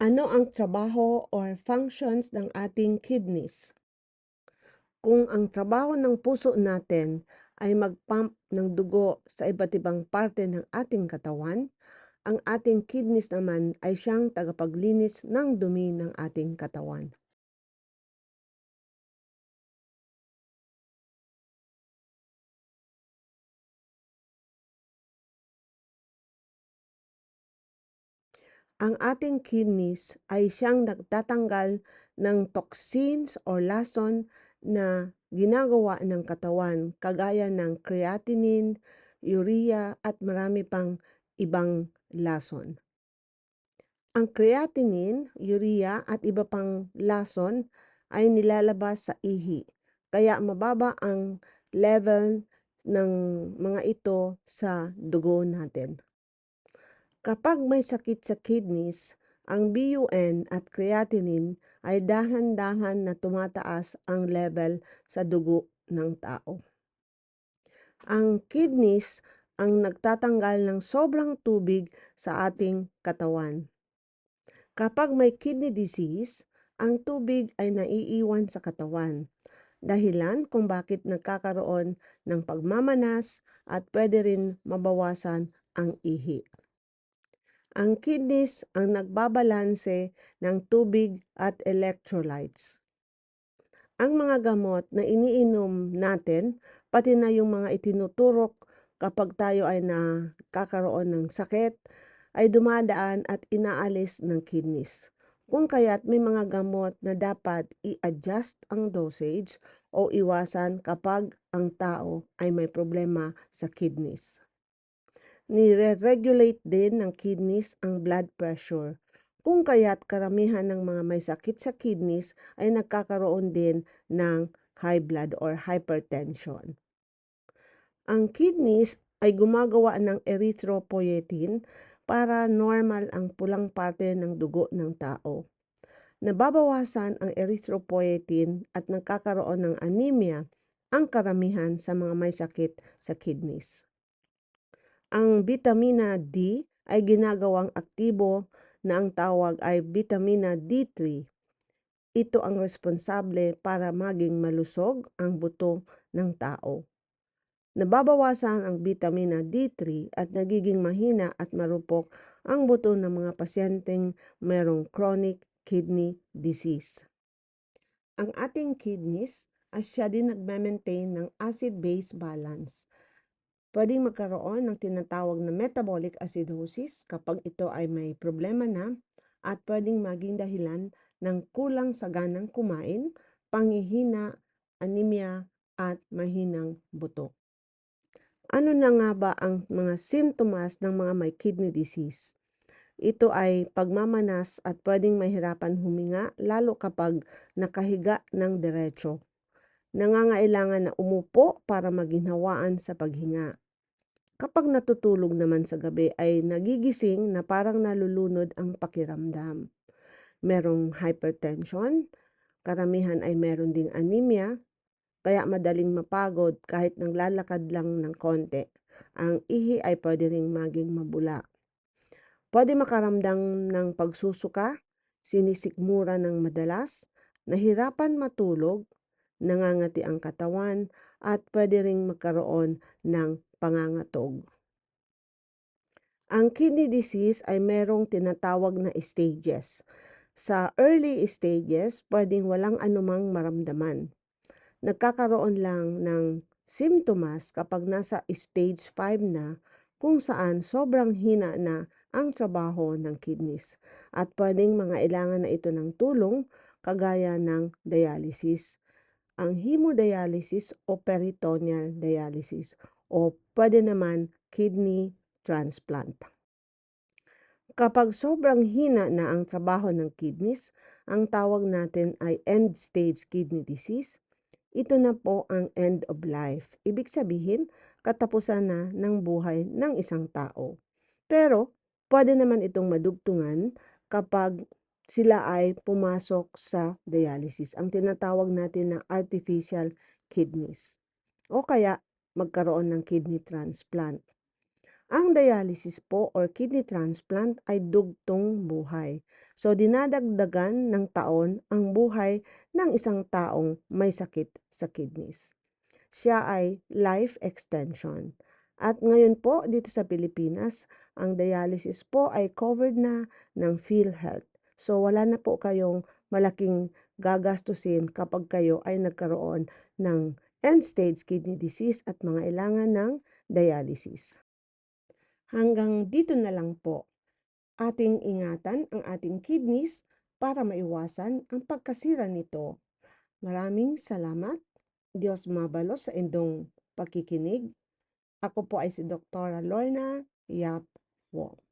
Ano ang trabaho or functions ng ating kidneys? Kung ang trabaho ng puso natin ay mag-pump ng dugo sa iba't ibang parte ng ating katawan, ang ating kidneys naman ay siyang tagapaglinis ng dumi ng ating katawan. Ang ating kidneys ay siyang nagtatanggal ng toxins or lason na ginagawa ng katawan kagaya ng creatinine, urea at marami pang ibang lason. Ang creatinine, urea at iba pang lason ay nilalabas sa ihi, kaya mababa ang level ng mga ito sa dugo natin. Kapag may sakit sa kidneys, ang BUN at creatinine ay dahan-dahan na tumataas ang level sa dugo ng tao. Ang kidneys ang nagtatanggal ng sobrang tubig sa ating katawan. Kapag may kidney disease, ang tubig ay naiiwan sa katawan. Dahilan kung bakit nagkakaroon ng pagmamanas at pwede rin mabawasan ang ihi. Ang kidneys ang nagbabalanse ng tubig at electrolytes. Ang mga gamot na iniinom natin, pati na yung mga itinuturok kapag tayo ay nakakaroon ng sakit, ay dumadaan at inaalis ng kidneys. Kung kaya't may mga gamot na dapat i-adjust ang dosage o iwasan kapag ang tao ay may problema sa kidneys. Nire-regulate din ng kidneys ang blood pressure. Kung kaya't karamihan ng mga may sakit sa kidneys ay nagkakaroon din ng high blood or hypertension. Ang kidneys ay gumagawa ng erythropoietin para normal ang pulang parte ng dugo ng tao. Nababawasan ang erythropoietin at nagkakaroon ng anemia ang karamihan sa mga may sakit sa kidneys. Ang bitamina D ay ginagawang aktibo na ang tawag ay bitamina D3. Ito ang responsable para maging malusog ang buto ng tao. Nababawasan ang bitamina D3 at nagiging mahina at marupok ang buto ng mga pasyenteng mayroong chronic kidney disease. Ang ating kidneys ay siya din nagme-maintain ng acid-base balance pwedeng magkaroon ng tinatawag na metabolic acidosis kapag ito ay may problema na at pwedeng maging dahilan ng kulang sa ganang kumain, pangihina, anemia at mahinang buto. Ano na nga ba ang mga simptomas ng mga may kidney disease? Ito ay pagmamanas at pwedeng mahirapan huminga lalo kapag nakahiga ng diretso nangangailangan na umupo para maginhawaan sa paghinga. Kapag natutulog naman sa gabi ay nagigising na parang nalulunod ang pakiramdam. Merong hypertension, karamihan ay meron ding anemia, kaya madaling mapagod kahit naglalakad lang ng konti. Ang ihi ay pwede ring maging mabula. Pwede makaramdam ng pagsusuka, sinisikmura ng madalas, nahirapan matulog, nangangati ang katawan, at pwede ring magkaroon ng pangangatog. Ang kidney disease ay merong tinatawag na stages. Sa early stages, pwedeng walang anumang maramdaman. Nagkakaroon lang ng simptomas kapag nasa stage 5 na kung saan sobrang hina na ang trabaho ng kidneys at pwedeng mga ilangan na ito ng tulong kagaya ng dialysis ang hemodialysis o peritoneal dialysis o pwede naman kidney transplant. Kapag sobrang hina na ang trabaho ng kidneys, ang tawag natin ay end-stage kidney disease. Ito na po ang end of life. Ibig sabihin, katapusan na ng buhay ng isang tao. Pero, pwede naman itong madugtungan kapag sila ay pumasok sa dialysis, ang tinatawag natin na artificial kidneys. O kaya magkaroon ng kidney transplant. Ang dialysis po or kidney transplant ay dugtong buhay. So dinadagdagan ng taon ang buhay ng isang taong may sakit sa kidneys. Siya ay life extension. At ngayon po dito sa Pilipinas, ang dialysis po ay covered na ng PhilHealth. So wala na po kayong malaking gagastusin kapag kayo ay nagkaroon ng end-stage kidney disease at mga ilangan ng dialysis. Hanggang dito na lang po. Ating ingatan ang ating kidneys para maiwasan ang pagkasira nito. Maraming salamat. Diyos mabalos sa indong pakikinig. Ako po ay si Dr. Lorna Yap Wong.